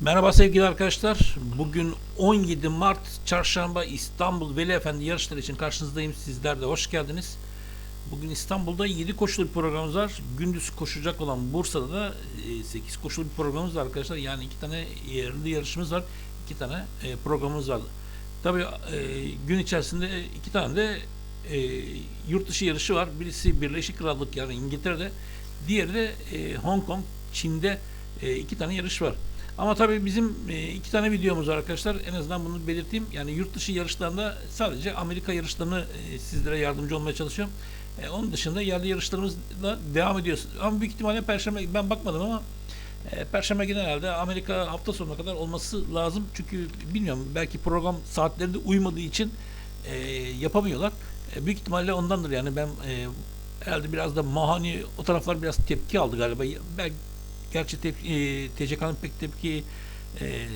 Merhaba sevgili arkadaşlar. Bugün 17 Mart Çarşamba İstanbul Veli Efendi yarışları için karşınızdayım. Sizler de hoş geldiniz. Bugün İstanbul'da 7 koşulu bir programımız var. Gündüz koşacak olan Bursa'da da 8 koşulu bir programımız var arkadaşlar. Yani iki tane yerli yarışımız var. iki tane e, programımız var. Tabii e, gün içerisinde iki tane de e, yurt dışı yarışı var. Birisi Birleşik Krallık yani İngiltere'de. Diğeri de e, Hong Kong, Çin'de e, iki tane yarış var. Ama tabii bizim e, iki tane videomuz var arkadaşlar. En azından bunu belirteyim. Yani yurt dışı yarışlarında sadece Amerika yarışlarını e, sizlere yardımcı olmaya çalışıyorum. E, onun dışında yerli yarışlarımızla devam ediyoruz. Ama büyük ihtimalle Perşembe ben bakmadım ama Perşembe günü herhalde Amerika hafta sonuna kadar olması lazım. Çünkü bilmiyorum belki program saatlerinde uymadığı için yapamıyorlar. Büyük ihtimalle ondandır yani ben herhalde biraz da Mahani o taraflar biraz tepki aldı galiba. Belki gerçi tepki, e, TCK'nın pek tepki e,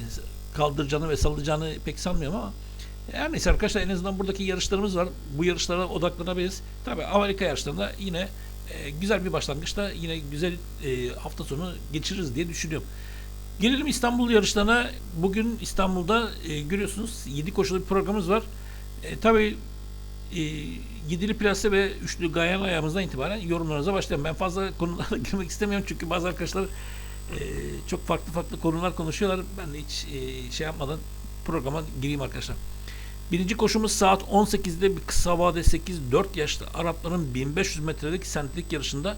kaldıracağını ve sallayacağını pek sanmıyorum ama her neyse arkadaşlar en azından buradaki yarışlarımız var. Bu yarışlara odaklanabiliriz. Tabii Amerika yarışlarında yine e, güzel bir başlangıçta yine güzel e, hafta sonu geçiririz diye düşünüyorum. Gelelim İstanbul yarışlarına. Bugün İstanbul'da e, görüyorsunuz 7 koşulu bir programımız var. E, tabii e, yedili plase ve üçlü gayan ayağımızdan itibaren yorumlarınıza başlayalım. Ben fazla konulara girmek istemiyorum çünkü bazı arkadaşlar e, çok farklı farklı konular konuşuyorlar. Ben de hiç e, şey yapmadan programa gireyim arkadaşlar. Birinci koşumuz saat 18'de bir kısa vade 8-4 yaşlı Arapların 1500 metrelik sentrik yarışında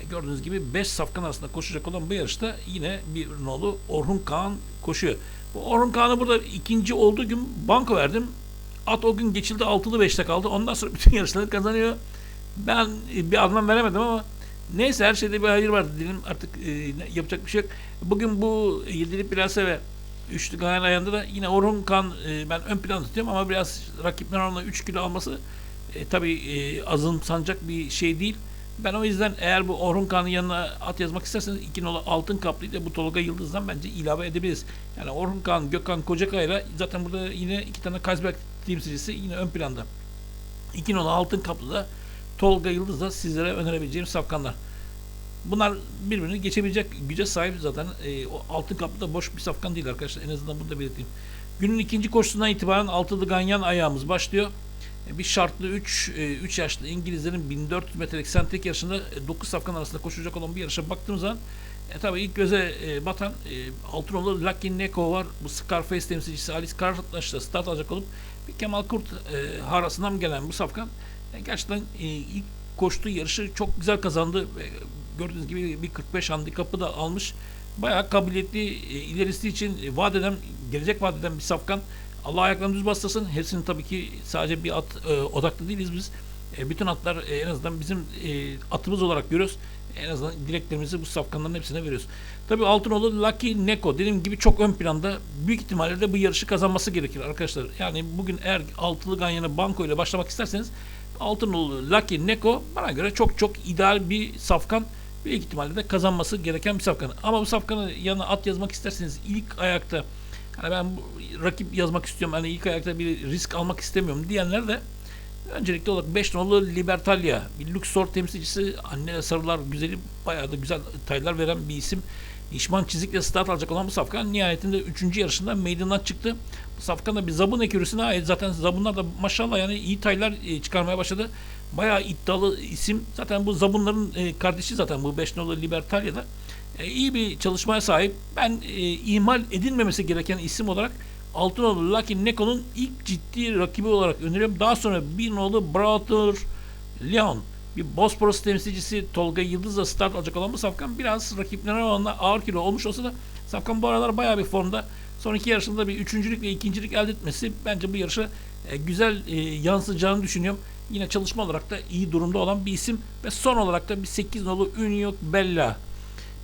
e, gördüğünüz gibi 5 safkan arasında koşacak olan bu yarışta yine bir nolu Orhun Kağan koşuyor. Bu Orhun Kağan'ı burada ikinci olduğu gün banko verdim. At o gün geçildi altılı beşte kaldı. Ondan sonra bütün yarışları kazanıyor. Ben e, bir anlam veremedim ama neyse her şeyde bir hayır var dedim. Artık e, yapacak bir şey yok. Bugün bu yedili plase ve üçlü gayen ayağında da yine Orhun Kan e, ben ön plan tutuyorum ama biraz rakipler oranla 3 kilo alması e, tabii e, azımsanacak bir şey değil. Ben o yüzden eğer bu Orhun Kağan'ın yanına at yazmak isterseniz iki nolu altın kaplıyı da bu Tolga Yıldız'dan bence ilave edebiliriz. Yani Orhun Kağan, Gökhan Kocakay'la zaten burada yine iki tane Kazberg temsilcisi yine ön planda. İki nolu altın kaplı da Tolga Yıldız da sizlere önerebileceğim safkanlar. Bunlar birbirini geçebilecek güce sahip zaten. E, o altın kaplı da boş bir safkan değil arkadaşlar. En azından bunu da belirteyim. Günün ikinci koşusundan itibaren altılı ganyan ayağımız başlıyor. E, bir şartlı 3 3 yaşlı İngilizlerin 1400 metrelik sentrik yarışında 9 safkan arasında koşacak olan bir yarışa baktığımız zaman e, tabii ilk göze e, batan e, Altınoğlu Lucky Neko var. Bu Scarface temsilcisi Alice Kartaş'la start alacak olup bir Kemal Kurt e, harasından gelen bu safkan e, gerçekten e, ilk koştuğu yarışı çok güzel kazandı. E, gördüğünüz gibi bir 45 handikapı da almış. Bayağı kabiliyetli e, ilerisi için e, vaat eden, gelecek vaat eden bir safkan. Allah ayaklarını düz bastırsın. Hepsinin tabii ki sadece bir at e, odaklı değiliz biz. E, bütün atlar e, en azından bizim e, atımız olarak görüyoruz. En azından dileklerimizi bu safkanların hepsine veriyoruz. Tabii Altınoğlu Lucky Neko dediğim gibi çok ön planda. Büyük ihtimalle de bu yarışı kazanması gerekir arkadaşlar. Yani bugün eğer altılı ganyanı banko ile başlamak isterseniz Altınoğlu Lucky Neko bana göre çok çok ideal bir safkan. Büyük ihtimalle de kazanması gereken bir safkan. Ama bu safkanı yanına at yazmak isterseniz ilk ayakta hani ben rakip yazmak istiyorum hani ilk ayakta bir risk almak istemiyorum diyenler de öncelikli olarak 5 nolu Libertalia bir Luxor temsilcisi anne sarılar güzeli bayağı da güzel taylar veren bir isim. İşman çizikle start alacak olan bu safkan nihayetinde 3. yarışında meydandan çıktı. Bu safkan da bir zabun ekürüsüne ait. Zaten zabunlar da maşallah yani iyi taylar e, çıkarmaya başladı. Bayağı iddialı isim. Zaten bu zabunların e, kardeşi zaten bu 5 nolu Libertalia'da. E, iyi bir çalışmaya sahip. Ben e, ihmal edilmemesi gereken isim olarak Altınoğlu Lucky Neko'nun ilk ciddi rakibi olarak öneriyorum. Daha sonra bir nolu Brother Leon bir Bosporus temsilcisi Tolga Yıldız'la start alacak olan bu Safkan biraz rakiplerine oranla ağır kilo olmuş olsa da Safkan bu aralar bayağı bir formda. Son iki yarışında bir üçüncülük ve ikincilik elde etmesi bence bu yarışa e, güzel e, yansıyacağını düşünüyorum. Yine çalışma olarak da iyi durumda olan bir isim ve son olarak da bir 8 nolu Union Bella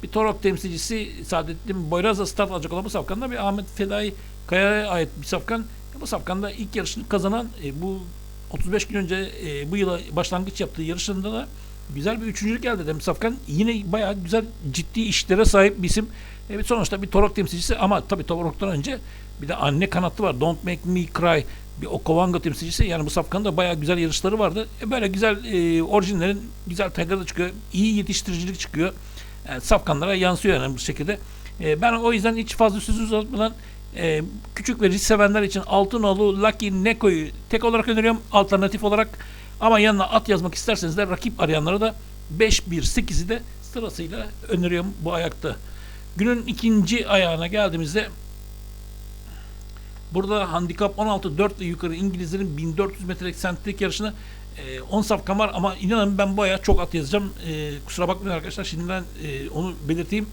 bir Torok temsilcisi Saadettin Boyraz'la start alacak olan bu safkanda bir Ahmet Fedai Kaya'ya ait bir safkan. Bu safkanda ilk yarışını kazanan e, bu 35 gün önce e, bu yıla başlangıç yaptığı yarışında da güzel bir üçüncülük elde eden safkan. Yine bayağı güzel ciddi işlere sahip bir isim. Evet sonuçta bir Torok temsilcisi ama tabii Torok'tan önce bir de anne kanatlı var. Don't Make Me Cry bir Okavanga temsilcisi. Yani bu safkanın da bayağı güzel yarışları vardı. E, böyle güzel e, orijinlerin güzel tayları da çıkıyor. İyi yetiştiricilik çıkıyor. Yani safkanlara yansıyor yani bu şekilde. E, ben o yüzden hiç fazla sözü uzatmadan e, küçük ve risk sevenler için Altınoğlu, Lucky, Neko'yu tek olarak öneriyorum. Alternatif olarak ama yanına at yazmak isterseniz de rakip arayanlara da 5-1-8'i de sırasıyla öneriyorum bu ayakta. Günün ikinci ayağına geldiğimizde burada handikap 16 4 ile yukarı İngilizlerin 1400 metrelik sentrik yarışına e, 10 safkan var ama inanın ben bu ayağa çok at yazacağım. E, kusura bakmayın arkadaşlar şimdiden e, onu belirteyim.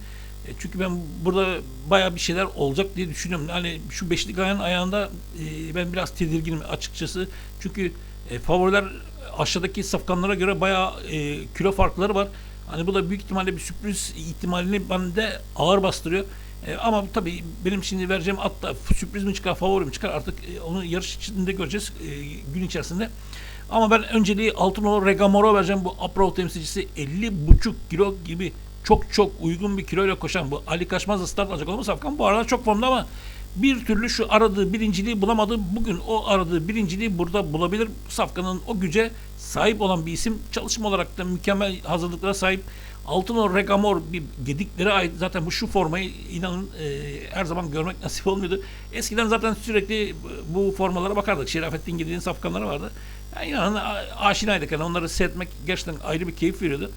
E, çünkü ben burada baya bir şeyler olacak diye düşünüyorum. Hani şu beşlik ayağın ayağında e, ben biraz tedirginim açıkçası. Çünkü e, favoriler aşağıdaki safkanlara göre baya e, kilo farkları var. Hani bu da büyük ihtimalle bir sürpriz ihtimalini bende ağır bastırıyor. E, ama tabii benim şimdi vereceğim at da sürpriz mi çıkar, favori mi çıkar artık e, onu yarış içinde göreceğiz e, gün içerisinde. Ama ben önceliği Altınoğlu Regamor'a vereceğim. Bu Apro temsilcisi 50,5 kilo gibi çok çok uygun bir kiloyla koşan bu Ali Kaçmaz'la start alacak olan Safkan bu arada çok formda ama bir türlü şu aradığı birinciliği bulamadı. Bugün o aradığı birinciliği burada bulabilir. Safkan'ın o güce sahip olan bir isim. Çalışma olarak da mükemmel hazırlıklara sahip. Altınor Regamor bir gediklere ait zaten bu şu formayı inanın e, her zaman görmek nasip olmuyordu. Eskiden zaten sürekli bu formalara bakardık. Şerafettin Gedi'nin safkanları vardı. Yani inanın aşinaydık. Yani onları seyretmek gerçekten ayrı bir keyif veriyordu.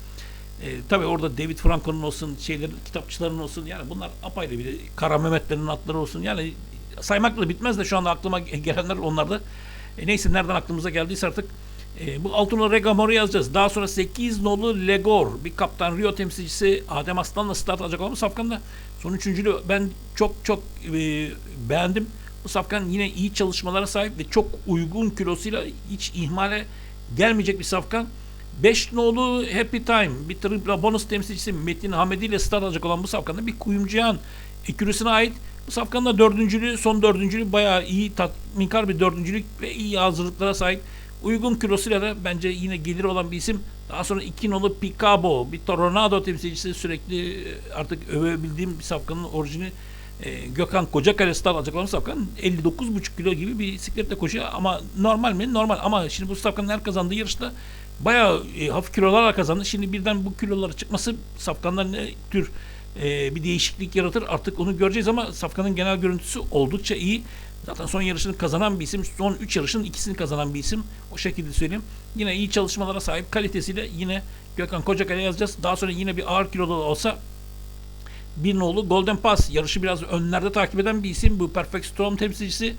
E, tabii orada David Franco'nun olsun, şeylerin, kitapçıların olsun yani bunlar apayrı bir Kara Mehmetlerin atları olsun. Yani saymakla bitmez de şu anda aklıma gelenler onlarda. E, neyse nereden aklımıza geldiyse artık e, bu Altınol Regamor'u yazacağız. Daha sonra 8 nolu Legor bir kaptan Rio temsilcisi Adem Aslan'la start alacak olan bu safkanda son üçüncülüğü ben çok çok e, beğendim. Bu safkan yine iyi çalışmalara sahip ve çok uygun kilosuyla hiç ihmale gelmeyecek bir safkan. 5 nolu Happy Time bir triple bonus temsilcisi Metin Hamedi ile start alacak olan bu safkanda bir kuyumcuyan ekürüsüne ait. Bu safkanın da dördüncülüğü, son dördüncülüğü bayağı iyi, tatminkar bir dördüncülük ve iyi hazırlıklara sahip. Uygun kilosuyla da bence yine gelir olan bir isim. Daha sonra iki nolu Picabo, bir Tornado temsilcisi sürekli e, artık övebildiğim bir safkanın orijini e, Gökhan Kocakale start alacak olan safkan 59,5 kilo gibi bir bisikletle koşuyor ama normal mi? Normal ama şimdi bu safkanın her kazandığı yarışta bayağı e, hafif kilolarla kazandı. Şimdi birden bu kilolara çıkması safkanlar ne tür e, bir değişiklik yaratır artık onu göreceğiz ama safkanın genel görüntüsü oldukça iyi. Zaten son yarışını kazanan bir isim. Son 3 yarışın ikisini kazanan bir isim. O şekilde söyleyeyim. Yine iyi çalışmalara sahip kalitesiyle yine Gökhan Kocakale yazacağız. Daha sonra yine bir ağır kilolu olsa bir nolu Golden Pass yarışı biraz önlerde takip eden bir isim. Bu Perfect Storm temsilcisi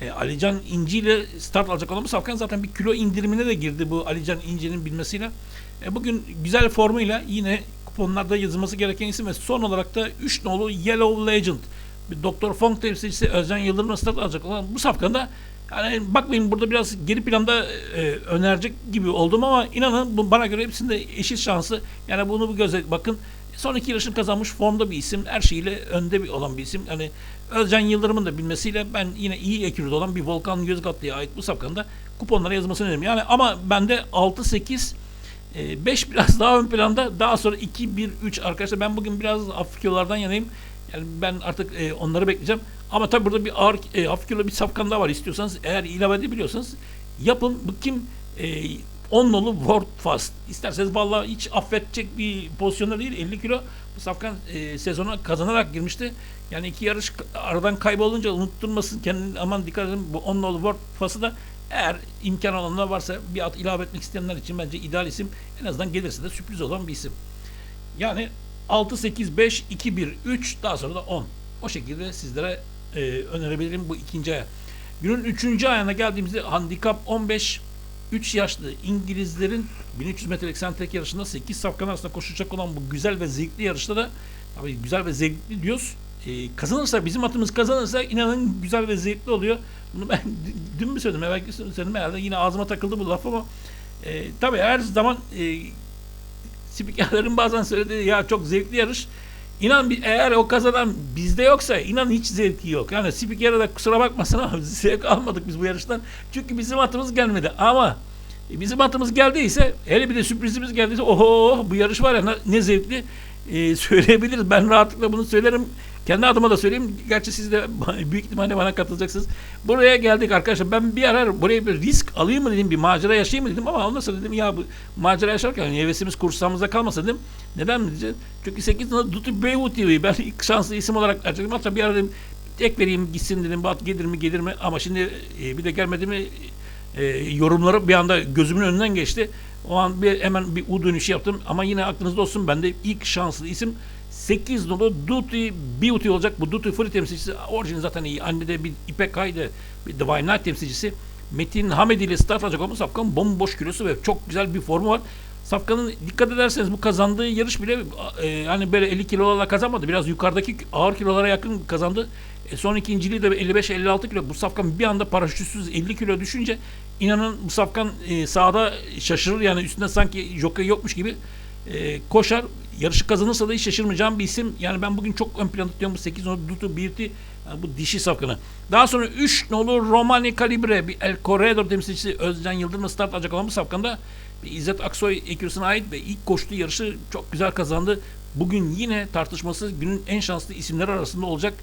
e, Alican İnci ile start alacak olan bu Safkan zaten bir kilo indirimine de girdi bu Alican İnci'nin bilmesiyle. E, bugün güzel formuyla yine kuponlarda yazılması gereken isim ve son olarak da 3 nolu Yellow Legend bir Doktor Fong temsilcisi Özcan Yıldırım'la start alacak olan bu safkanda yani bakmayın burada biraz geri planda e, önerecek gibi oldum ama inanın bu bana göre hepsinde eşit şansı. Yani bunu bir göze bakın. Son iki yarışını kazanmış formda bir isim. Her şeyiyle önde bir olan bir isim. Yani Özcan Yıldırım'ın da bilmesiyle ben yine iyi ekürüde olan bir Volkan Yozgatlı'ya ait bu safkanda kuponlara yazmasını öneririm. Yani ama bende 6-8 5 biraz daha ön planda. Daha sonra 2-1-3 arkadaşlar ben bugün biraz hafif yanayım. Yani ben artık e, onları bekleyeceğim. Ama tabii burada bir ağır e, hafif kilo bir safkan daha var. İstiyorsanız eğer ilave edebiliyorsanız yapın. Bu kim? E, 10 nolu World Fast. İsterseniz vallahi hiç affedecek bir pozisyonda değil. 50 kilo safkan e, sezona kazanarak girmişti. Yani iki yarış aradan kaybolunca unutturmasın kendini aman dikkat edin. Bu 10 nolu World Fast'ı da eğer imkan olanlar varsa bir at ilave etmek isteyenler için bence ideal isim. En azından gelirse de sürpriz olan bir isim. Yani 6, 8, 5, 2, 1, 3 daha sonra da 10. O şekilde sizlere e, önerebilirim bu ikinci aya. Günün üçüncü ayağına geldiğimizde handikap 15 3 yaşlı İngilizlerin 1300 metrelik sentek yarışında 8 safkan arasında koşacak olan bu güzel ve zevkli yarışta da tabii güzel ve zevkli diyoruz. E, kazanırsa bizim atımız kazanırsa inanın güzel ve zevkli oluyor. Bunu ben dün mü söyledim evvelki söyledim herhalde yine ağzıma takıldı bu laf ama e, tabii her zaman e, spikerlerin bazen söylediği ya çok zevkli yarış. İnan eğer o kazanan bizde yoksa inan hiç zevki yok. Yani spikere de kusura bakmasın ama zevk almadık biz bu yarıştan. Çünkü bizim atımız gelmedi. Ama e, bizim atımız geldiyse hele bir de sürprizimiz geldiyse oho bu yarış var ya ne zevkli e, söyleyebiliriz. Ben rahatlıkla bunu söylerim. Kendi adıma da söyleyeyim. Gerçi siz de büyük ihtimalle bana katılacaksınız. Buraya geldik arkadaşlar. Ben bir ara buraya bir risk alayım mı dedim. Bir macera yaşayayım mı dedim. Ama ondan sonra dedim ya bu macera yaşarken hevesimiz kursağımızda kalmasa dedim. Neden mi diyeceğiz? Çünkü 8 numara Duty Bewu TV. Ben ilk şanslı isim olarak açıkladım. Hatta bir ara dedim tek vereyim gitsin dedim. Bak gelir mi gelir mi? Ama şimdi e, bir de gelmedi mi e, yorumları bir anda gözümün önünden geçti. O an bir hemen bir U dönüşü yaptım. Ama yine aklınızda olsun. Bende ilk şanslı isim 8 nolu Duty Beauty olacak. Bu Duty Free temsilcisi orijini zaten iyi. Anne de bir İpek Hayde bir Divine Night temsilcisi. Metin Hamedi ile start alacak olan Safkan bomboş kilosu ve çok güzel bir formu var. Safkan'ın dikkat ederseniz bu kazandığı yarış bile e, hani böyle 50 kilolarla kazanmadı. Biraz yukarıdaki ağır kilolara yakın kazandı. E, son ikinciliği de 55-56 kilo. Bu Safkan bir anda paraşütsüz 50 kilo düşünce inanın bu Safkan e, sahada şaşırır yani üstünde sanki jockey yokmuş gibi e, koşar. Yarışı kazanırsa da hiç şaşırmayacağım bir isim. Yani ben bugün çok ön planda tutuyorum bu 8 nolu Dutu Beauty yani bu dişi safkanı. Daha sonra 3 nolu Romani Calibre bir El Corredor temsilcisi Özcan Yıldırım'la start alacak olan bu safkanda bir İzzet Aksoy ekürüsüne ait ve ilk koştuğu yarışı çok güzel kazandı. Bugün yine tartışması günün en şanslı isimleri arasında olacak.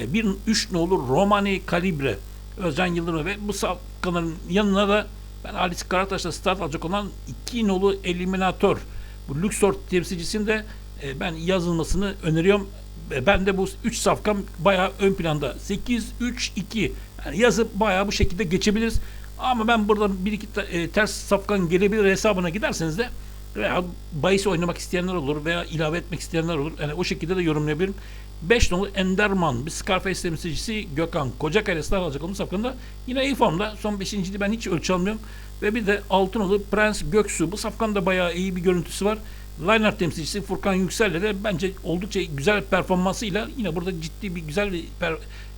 E, bir 3 nolu Romani Calibre Özcan Yıldırım ve bu safkanın yanına da ben Halis Karataş'la start alacak olan 2 nolu Eliminator bu Luxor temsilcisinin de e, ben yazılmasını öneriyorum. E, ben de bu 3 safkan bayağı ön planda. 8 3 2 yani yazıp bayağı bu şekilde geçebiliriz. Ama ben burada bir iki e, ters safkan gelebilir hesabına giderseniz de veya bahis oynamak isteyenler olur veya ilave etmek isteyenler olur. Yani o şekilde de yorumlayabilirim. 5 nolu Enderman bir Scarface temsilcisi Gökhan Kocakaya start alacak onun safkanında yine iyi formda. Son 5.liği ben hiç ölçü almıyorum. Ve bir de altın nolu Prens Göksu. Bu safkanda bayağı iyi bir görüntüsü var. Liner temsilcisi Furkan Yüksel'le de bence oldukça güzel performansıyla yine burada ciddi bir güzel bir per,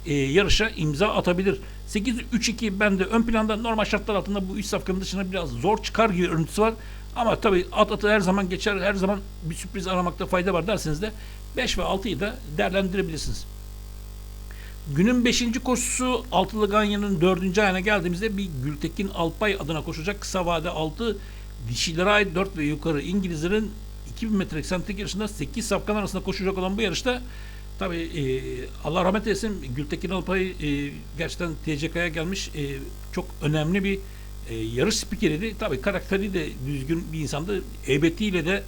e, yarışa imza atabilir. 8-3-2 bende ön planda normal şartlar altında bu 3 safkanın dışında biraz zor çıkar görüntüsü var. Ama tabii at atı her zaman geçer, her zaman bir sürpriz aramakta fayda var derseniz de 5 ve 6'yı da değerlendirebilirsiniz. Günün 5. koşusu Altılı Ganyan'ın 4. ayına geldiğimizde bir Gültekin Alpay adına koşacak. Kısa vade 6 dişilere ait 4 ve yukarı İngilizlerin 2000 metrelik sentetik yarışında 8 safkan arasında koşacak olan bu yarışta tabi e, Allah rahmet eylesin Gültekin Alpay e, gerçekten TCK'ya gelmiş e, çok önemli bir e, yarış spikeriydi. Tabi karakteri de düzgün bir insandı. Eybetiyle de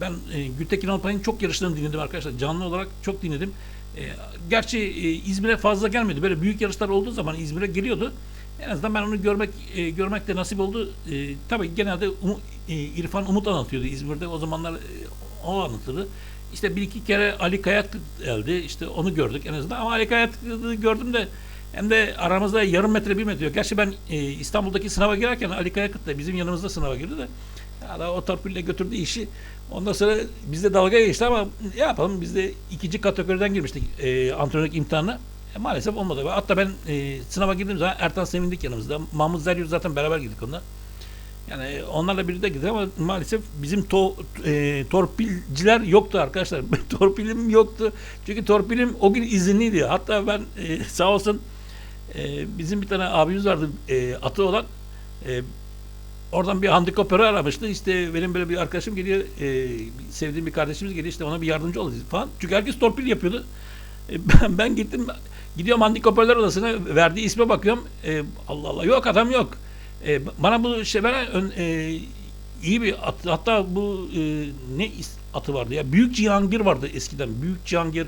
ben e, Gültekin Alpay'ın çok yarışlarını dinledim arkadaşlar. Canlı olarak çok dinledim. E, gerçi e, İzmir'e fazla gelmedi. Böyle büyük yarışlar olduğu zaman İzmir'e geliyordu. En azından ben onu görmek e, görmek de nasip oldu. E, tabii genelde Umu, e, İrfan Umut anlatıyordu İzmir'de. O zamanlar e, o anlatırdı. İşte bir iki kere Ali Kayat geldi. İşte onu gördük en azından. Ama Ali Kayat'ı gördüm de hem de aramızda yarım metre bir metre yok. Gerçi ben e, İstanbul'daki sınava girerken Ali Kayakıt da bizim yanımızda sınava girdi de ya da o torpille götürdü işi. Ondan sonra bizde dalga geçti ama ne yapalım biz de ikinci kategoriden girmiştik e, antrenörlük imtihanına. E, maalesef olmadı. Hatta ben e, sınava girdiğim zaman Ertan Sevindik yanımızda. Mahmut Zeryur zaten beraber girdik onunla. Yani onlarla birlikte gittik ama maalesef bizim to, e, torpilciler yoktu arkadaşlar. torpilim yoktu. Çünkü torpilim o gün izinliydi. Hatta ben e, sağ olsun e, bizim bir tane abimiz vardı e, atı olan e, oradan bir handikapörü aramıştı. İşte benim böyle bir arkadaşım geliyor e, sevdiğim bir kardeşimiz geliyor işte ona bir yardımcı ol falan. Çünkü herkes torpil yapıyordu. E, ben, ben gittim gidiyorum handikapörler odasına verdiği isme bakıyorum. E, Allah Allah yok adam yok. E, bana bu şey veren e, iyi bir at, hatta bu e, ne atı vardı ya Büyük Cihangir vardı eskiden. Büyük Cihangir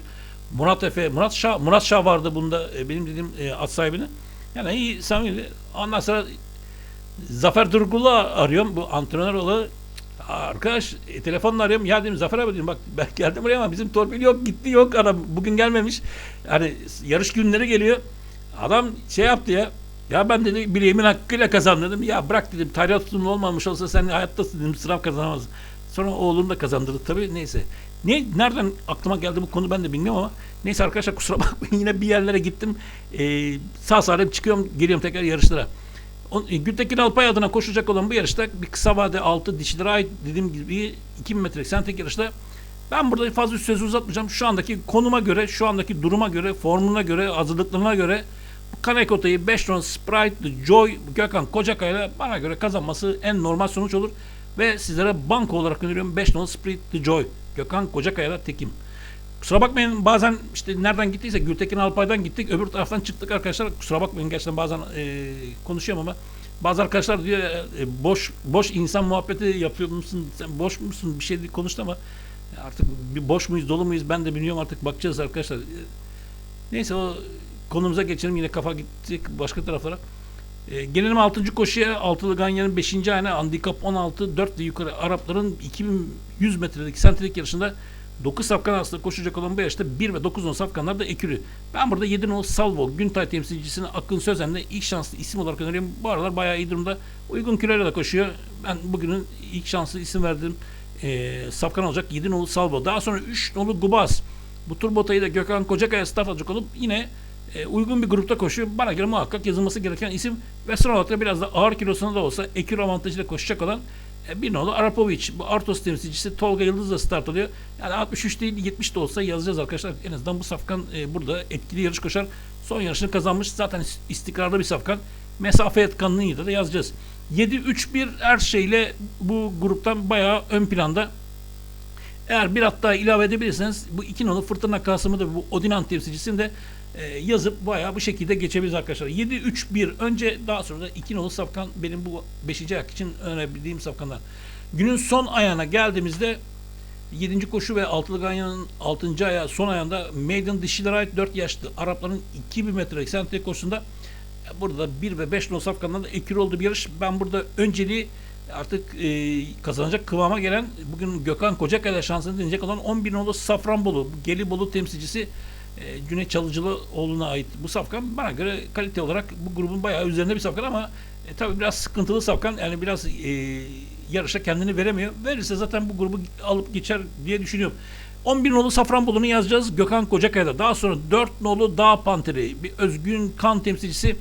Murat Efe, Murat Şah, Murat Şah vardı bunda e, benim dediğim e, at sahibini. Yani iyi samimi. Ondan sonra Zafer Durgul'u arıyorum bu antrenör olanı. Arkadaş e, telefonla arıyorum. Ya dedim Zafer abi dedim bak ben geldim buraya ama bizim torpil yok gitti yok adam bugün gelmemiş. Yani yarış günleri geliyor. Adam şey yaptı ya. Ya ben dedi bileğimin hakkıyla kazandım dedim. Ya bırak dedim tutumlu olmamış olsa sen hayattasın dedim sınav kazanamazsın. Sonra oğlum da kazandırdı tabii neyse. Ne, nereden aklıma geldi bu konu ben de bilmiyorum ama neyse arkadaşlar kusura bakmayın yine bir yerlere gittim. Ee, sağ salim çıkıyorum geliyorum tekrar yarışlara. E, Gültekin Alpay adına koşacak olan bu yarışta bir kısa vade altı dişilere ait dediğim gibi 2000 metrelik sentek yarışta ben burada fazla sözü uzatmayacağım. Şu andaki konuma göre, şu andaki duruma göre, formuna göre, hazırlıklarına göre Kanekota'yı 5 ton Sprite, Joy, Gökhan Kocakay'la bana göre kazanması en normal sonuç olur. Ve sizlere banko olarak öneriyorum 5 ton Sprite, Joy, Gökhan Kocakay'la tekim. Kusura bakmayın bazen işte nereden gittiyse Gültekin Alpay'dan gittik öbür taraftan çıktık arkadaşlar. Kusura bakmayın gerçekten bazen e, konuşuyorum ama bazı arkadaşlar diyor e, boş boş insan muhabbeti yapıyor musun? Sen boş musun? Bir şey konuştu ama Artık bir boş muyuz dolu muyuz ben de bilmiyorum artık bakacağız arkadaşlar. Neyse o konumuza geçelim yine kafa gittik başka taraflara. E, gelelim 6. koşuya. Altılı Ganyan'ın 5. ayına handikap 16 4 ve yukarı Arapların 2100 metrelik sentrik yarışında 9 safkan arasında koşacak olan bu yarışta 1 ve 9 on safkanlar da ekürü. Ben burada 7 nolu Salvo Güntay temsilcisini Akın Sözen'le ilk şanslı isim olarak öneriyorum. Bu aralar bayağı iyi durumda. Uygun kiloyla da koşuyor. Ben bugünün ilk şanslı isim verdim. E, safkan olacak 7 nolu Salvo. Daha sonra 3 nolu Gubaz. Bu tur botayı da Gökhan Kocakaya start alacak olup yine e, uygun bir grupta koşuyor. Bana göre muhakkak yazılması gereken isim ve son olarak da biraz da ağır kilosuna da olsa ekür avantajıyla koşacak olan bir nolu Arapovic. Bu Artos temsilcisi Tolga Yıldız da start alıyor. Yani 63 değil 70 de olsa yazacağız arkadaşlar. En azından bu safkan e, burada etkili yarış koşar. Son yarışını kazanmış. Zaten istikrarlı bir safkan. Mesafe etkanlığıyla da yazacağız. 7-3-1 her şeyle bu gruptan bayağı ön planda. Eğer bir hatta ilave edebilirseniz bu iki nolu Fırtına Kasım'ı da bu Odinan temsilcisini de e, yazıp bayağı bu şekilde geçebiliriz arkadaşlar. 7-3-1 önce daha sonra da iki nolu safkan benim bu 5. ayak için önerebildiğim safkanlar. Günün son ayağına geldiğimizde 7. koşu ve altılı ganyanın 6. ayağı son ayağında Maiden dişilere ait 4 yaşlı Arapların 2000 metre sentrik koşusunda e, burada 1 ve 5 nolu safkandan da ekür olduğu bir yarış. Ben burada önceliği artık e, kazanacak kıvama gelen bugün Gökhan Kocakaya'da şansını deneyecek olan 11 nolu Safranbolu, Gelibolu temsilcisi e, Cüneyt Çalıcılıoğlu'na ait bu safkan bana göre kalite olarak bu grubun bayağı üzerinde bir safkan ama e, tabii biraz sıkıntılı safkan yani biraz e, yarışa kendini veremiyor. Verirse zaten bu grubu alıp geçer diye düşünüyorum. 11 nolu Safranbolu'nu yazacağız Gökhan Kocakaya'da. Daha sonra 4 nolu Dağ Panteri, bir özgün kan temsilcisi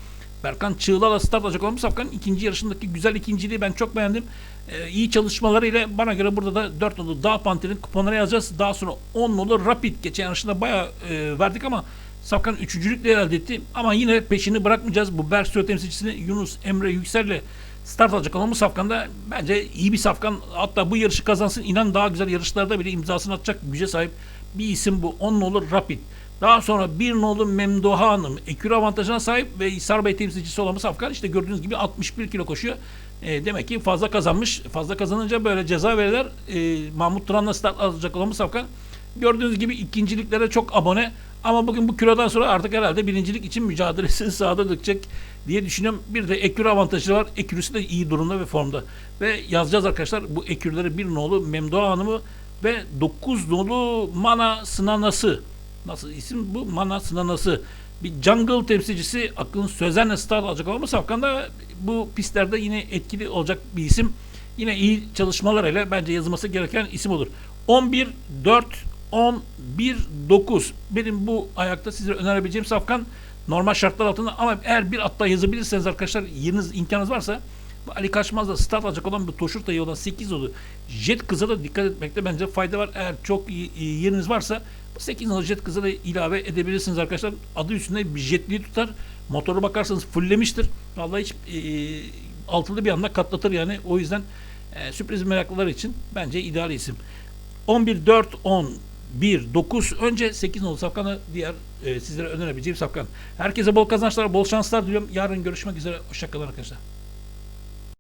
Berkan Çığla'la start bu safkanın ikinci yarışındaki güzel ikinciliği ben çok beğendim. Ee, iyi çalışmalarıyla bana göre burada da 4 nolu Dağ Panter'in kuponları yazacağız. Daha sonra 10 nolu Rapid geçen yarışında bayağı e, verdik ama Safkan üçüncülükle elde etti. Ama yine peşini bırakmayacağız. Bu Berksio temsilcisini Yunus Emre Yüksel'le start alacak olan bu safkanda bence iyi bir safkan. Hatta bu yarışı kazansın inan daha güzel yarışlarda bile imzasını atacak güce sahip bir isim bu. 10 nolu Rapid. Daha sonra bir nolu Memduha Hanım ekür avantajına sahip ve İsar Bey temsilcisi olan safkan işte gördüğünüz gibi 61 kilo koşuyor. E, demek ki fazla kazanmış. Fazla kazanınca böyle ceza verirler. E, Mahmut Turan'la start alacak olan safkan. Gördüğünüz gibi ikinciliklere çok abone. Ama bugün bu kilodan sonra artık herhalde birincilik için mücadelesini sahada dökecek diye düşünüyorum. Bir de ekür avantajı var. Ekürüsü de iyi durumda ve formda. Ve yazacağız arkadaşlar bu ekürleri bir nolu Memduha Hanım'ı ve 9 nolu Mana Sınanası. Nasıl isim bu? Mana Sınanası. Bir jungle temsilcisi Akın Sözen'le start alacak olan bu safkan da bu pistlerde yine etkili olacak bir isim. Yine iyi çalışmalarıyla bence yazılması gereken isim olur. 11 4 10 1 9 benim bu ayakta size önerebileceğim safkan normal şartlar altında ama eğer bir atta yazabilirseniz arkadaşlar yeriniz imkanınız varsa bu Ali Kaçmaz'da start alacak olan bir Toşur Dayı olan 8 oldu. Jet kıza da dikkat etmekte bence fayda var. Eğer çok yeriniz varsa 8 nolu jet kıza da ilave edebilirsiniz arkadaşlar. Adı üstünde bir jetliği tutar. Motoru bakarsanız fulllemiştir. Vallahi hiç e, altılı bir anda katlatır yani. O yüzden e, sürpriz meraklılar için bence ideal isim. 11 4 10 1 9 önce 8 nolu safkanı diğer e, sizlere önerebileceğim safkan. Herkese bol kazançlar, bol şanslar diliyorum. Yarın görüşmek üzere. Hoşçakalın arkadaşlar.